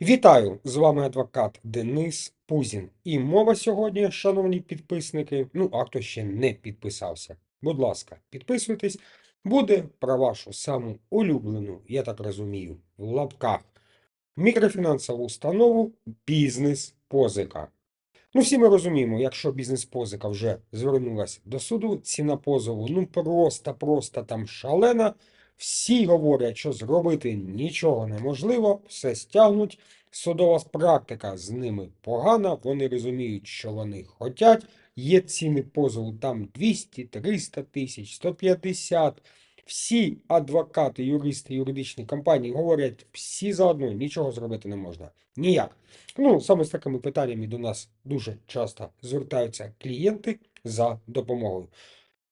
Вітаю! З вами адвокат Денис Пузін. І мова сьогодні, шановні підписники, ну, а хто ще не підписався, будь ласка, підписуйтесь. Буде про вашу саму улюблену, я так розумію, в лапках мікрофінансову установу бізнес-позика. Ну, всі ми розуміємо, якщо бізнес-позика вже звернулася до суду, ціна позову ну просто-просто там шалена. Всі говорять, що зробити нічого неможливо, все стягнуть. Судова практика з ними погана, вони розуміють, що вони хочуть. Є ціни позову там 200, 300 тисяч, 150. Всі адвокати, юристи, юридичні компанії говорять всі заодно, нічого зробити не можна. Ніяк. Ну, саме з такими питаннями до нас дуже часто звертаються клієнти за допомогою.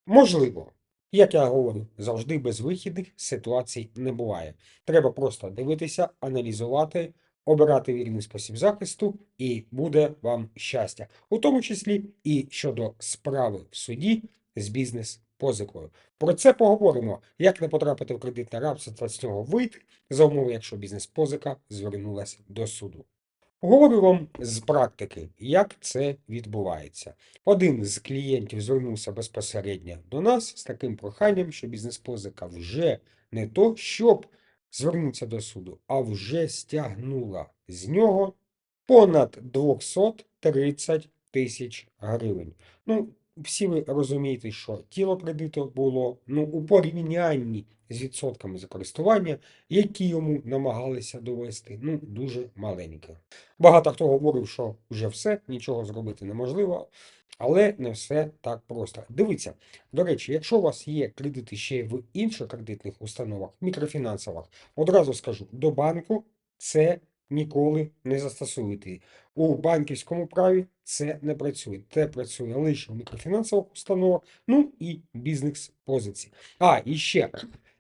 Можливо, як я говорю, завжди безвихідних ситуацій не буває. Треба просто дивитися, аналізувати, обирати вірний спосіб захисту, і буде вам щастя, у тому числі і щодо справи в суді з бізнес-позикою. Про це поговоримо, як не потрапити в кредитне рабство та з цього вийти, за умови, якщо бізнес-позика звернулася до суду. Говорю вам з практики, як це відбувається. Один з клієнтів звернувся безпосередньо до нас з таким проханням, що бізнес-позика вже не то, щоб звернутися до суду, а вже стягнула з нього понад 230 тисяч гривень. Ну, всі ви розумієте, що тіло кредиту було ну, у порівнянні з відсотками за користування, які йому намагалися довести, ну, дуже маленьке. Багато хто говорив, що вже все, нічого зробити неможливо, але не все так просто. Дивіться, до речі, якщо у вас є кредити ще в інших кредитних установах, мікрофінансових, одразу скажу, до банку це ніколи не застосуєте. У банківському праві це не працює. Це працює лише в мікрофінансових установах, ну і бізнес-позиції. А, і ще,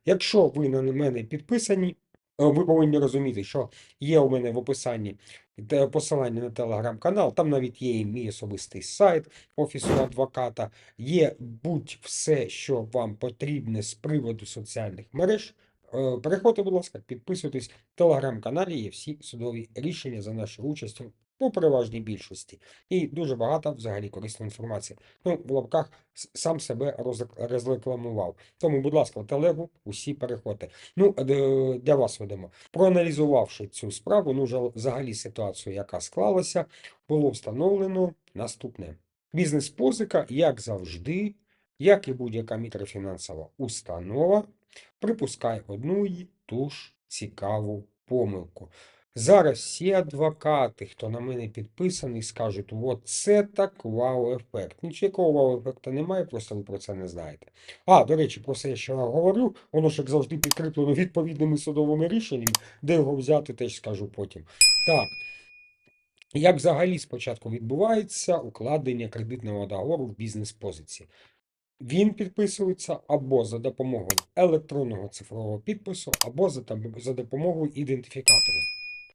якщо ви на мене підписані, е, ви повинні розуміти, що є у мене в описанні посилання на телеграм-канал, там навіть є і мій особистий сайт Офісу адвоката, є будь-все, що вам потрібне з приводу соціальних мереж. Е, Переходьте, будь ласка, підписуйтесь. В телеграм-каналі є всі судові рішення за нашою участю у переважній більшості. І дуже багато взагалі корисної інформації. Ну, в лапках сам себе розрекламував. Тому, будь ласка, телегу усі переходьте. Ну, е, для вас ведемо. Проаналізувавши цю справу, ну, взагалі ситуацію, яка склалася, було встановлено наступне. Бізнес-позика, як завжди, як і будь-яка мікрофінансова установа, припускає одну і ту ж цікаву помилку. Зараз всі адвокати, хто на мене підписаний, скажуть, от це так вау-ефект. Нічого вау-ефекту немає, просто ви про це не знаєте. А, до речі, про це я ще говорю, воно ж як завжди підкріплено відповідними судовими рішеннями, де його взяти, теж скажу потім. Так. Як взагалі спочатку відбувається укладення кредитного договору в бізнес-позиції? Він підписується або за допомогою електронного цифрового підпису, або за, там- за допомогою ідентифікатору.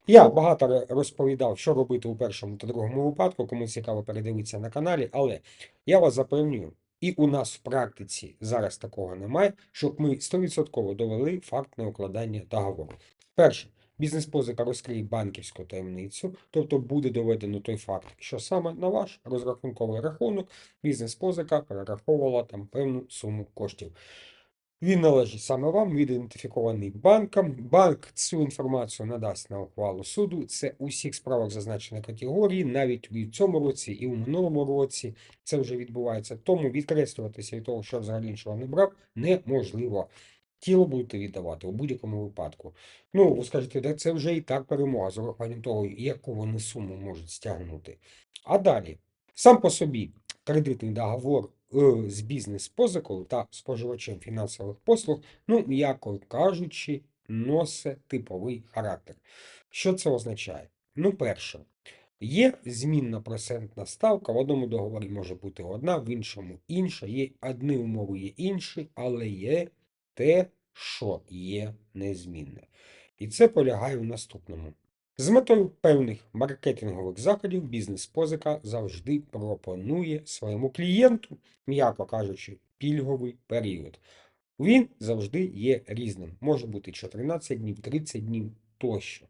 Я багато розповідав, що робити у першому та другому випадку, кому цікаво передивитися на каналі, але я вас запевнюю, і у нас в практиці зараз такого немає, щоб ми 100% довели факт неукладання договору. Перше, бізнес-позика розкриє банківську таємницю, тобто буде доведено той факт, що саме на ваш розрахунковий рахунок бізнес-позика перераховувала там певну суму коштів. Він належить саме вам, він ідентифікований банком. Банк цю інформацію надасть на ухвалу суду. Це у всіх справах зазначені категорії, навіть і в цьому році, і в минулому році це вже відбувається. Тому відкреслюватися від того, що взагалі нічого не брав, неможливо. Тіло будете віддавати у будь-якому випадку. Ну, ви скажете, так це вже і так перемога з урахуванням того, яку вони суму можуть стягнути. А далі, сам по собі кредитний договор е, з бізнес-позикою та споживачем фінансових послуг, ну, м'яко кажучи, носить типовий характер. Що це означає? Ну, перше, є змінна процентна ставка, в одному договорі може бути одна, в іншому інша, є одні умови, є інші, але є те, що є незмінне. І це полягає в наступному. З метою певних маркетингових заходів бізнес-позика завжди пропонує своєму клієнту, м'яко кажучи, пільговий період. Він завжди є різним. Може бути 14 днів, 30 днів тощо.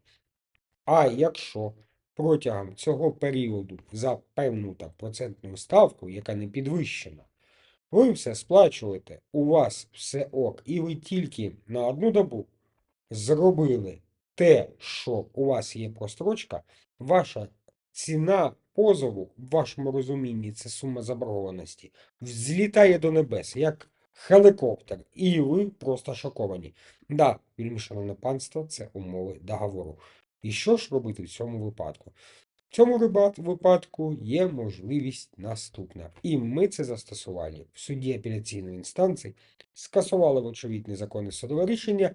А якщо протягом цього періоду за певну так, процентну ставку, яка не підвищена, ви все сплачуєте, у вас все ок, і ви тільки на одну добу зробили те, що у вас є прострочка, ваша ціна позову, в вашому розумінні, це сума заборгованості, взлітає до небес, як хеликоптер, і ви просто шоковані. Да, вельми шановне панство, це умови договору. І що ж робити в цьому випадку? В цьому випадку є можливість наступна. І ми це застосували в суді апеляційної інстанції, скасували вочевидь незаконне судове рішення,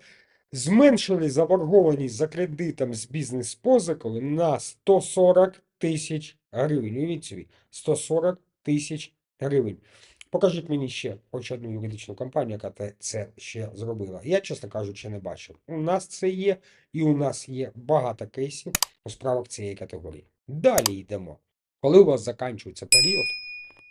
зменшили заборгованість за кредитом з бізнес-позикою на 140 тисяч гривень. Уявіть собі, 140 тисяч гривень. Покажіть мені ще хоч одну юридичну компанію, яка це ще зробила. Я, чесно кажучи, не бачив. У нас це є, і у нас є багато кейсів у справах цієї категорії. Далі йдемо. Коли у вас закінчується період,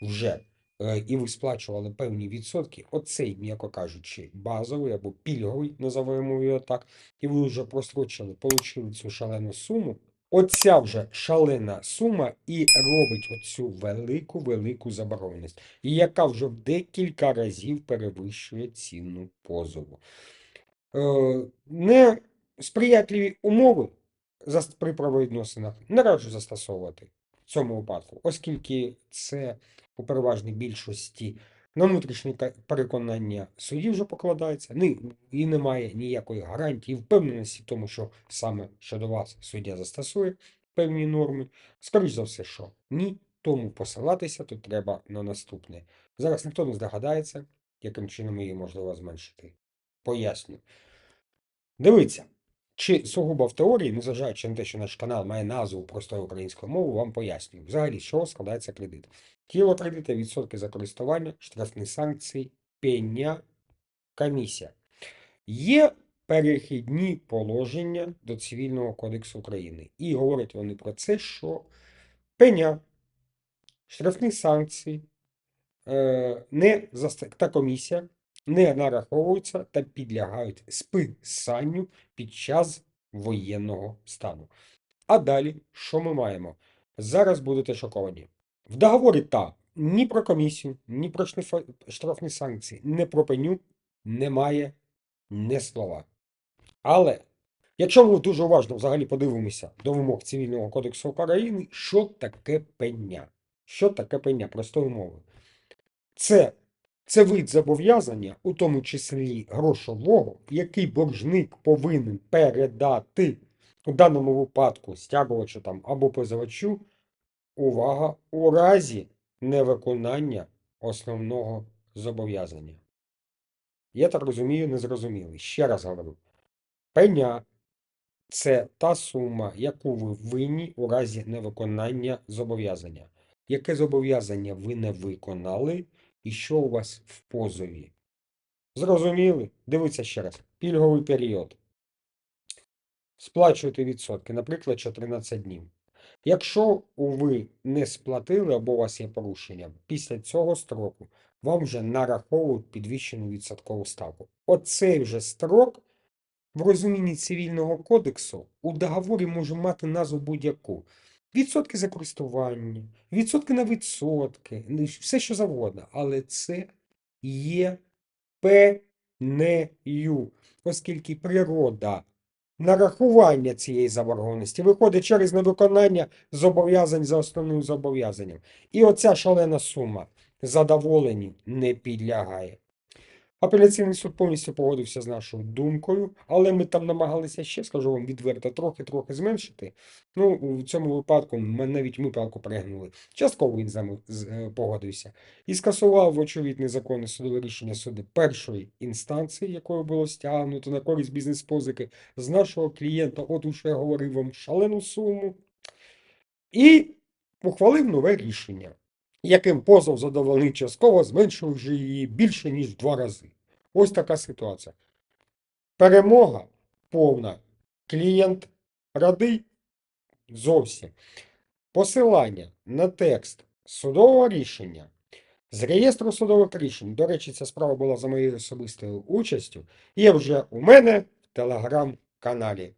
вже е, і ви сплачували певні відсотки, оцей, м'яко кажучи, базовий або пільговий, називаємо його так, і ви вже прострочили, отримали цю шалену суму. Оця вже шалена сума і робить оцю велику велику заборгованість, і яка вже в декілька разів перевищує ціну позову. Е, не сприятливі умови при правовідносинах не раджу застосовувати в цьому випадку, оскільки це у переважній більшості на внутрішнє ка- переконання судів вже покладається, ні, і немає ніякої гарантії впевненості в тому, що саме щодо вас суддя застосує певні норми. Скоріш за все, що ні, тому посилатися тут треба на наступне. Зараз ніхто не здогадається, яким чином її можливо зменшити. Поясню. Дивіться, чи сугубо в теорії, незважаючи на те, що наш канал має назву простою українською мовою, вам пояснюю. Взагалі, з чого складається кредит. Тіло кредита, відсотки за користування, штрафні санкції, пеня, комісія. Є перехідні положення до Цивільного кодексу України. І говорять вони про це, що пеня, штрафні санкції, е, не та комісія не нараховуються та підлягають списанню під час воєнного стану. А далі, що ми маємо? Зараз будете шоковані. В договорі та ні про комісію, ні про штраф- штрафні санкції, ні про пеню немає ні слова. Але якщо ми дуже уважно взагалі подивимося до вимог Цивільного кодексу України, що таке пеня? Що таке пеня? Простою мовою. Це, це вид зобов'язання, у тому числі грошового, який боржник повинен передати у даному випадку стягувачу там або позивачу, увага, у разі невиконання основного зобов'язання. Я так розумію, не зрозуміли. Ще раз говорю. Пеня це та сума, яку ви винні у разі невиконання зобов'язання. Яке зобов'язання ви не виконали і що у вас в позові? Зрозуміли? Дивіться ще раз. Пільговий період. Сплачуєте відсотки, наприклад, 14 днів. Якщо ви не сплатили або у вас є порушення, після цього строку вам вже нараховують підвищену відсоткову ставку. Оцей вже строк в розумінні цивільного кодексу у договорі може мати назву будь-яку. Відсотки за користування, відсотки на відсотки, ну, все що завгодно. Але це є пенею, оскільки природа нарахування цієї заборгованості виходить через невиконання зобов'язань за основним зобов'язанням. І оця шалена сума задоволенню не підлягає. Апеляційний суд повністю погодився з нашою думкою, але ми там намагалися ще, скажу вам відверто, трохи-трохи зменшити. Ну, в цьому випадку ми навіть ми палку перегнули. Частково він з нами е, погодився. І скасував, вочевидь, незаконне судове рішення суду першої інстанції, якою було стягнуто на користь бізнес-позики з нашого клієнта, от уже я говорив вам шалену суму, і ухвалив нове рішення яким позов задовольнив частково, зменшивши її більше, ніж в два рази. Ось така ситуація. Перемога повна. Клієнт радий зовсім. Посилання на текст судового рішення з реєстру судових рішень. До речі, ця справа була за моєю особистою участю. Є вже у мене в телеграм-каналі.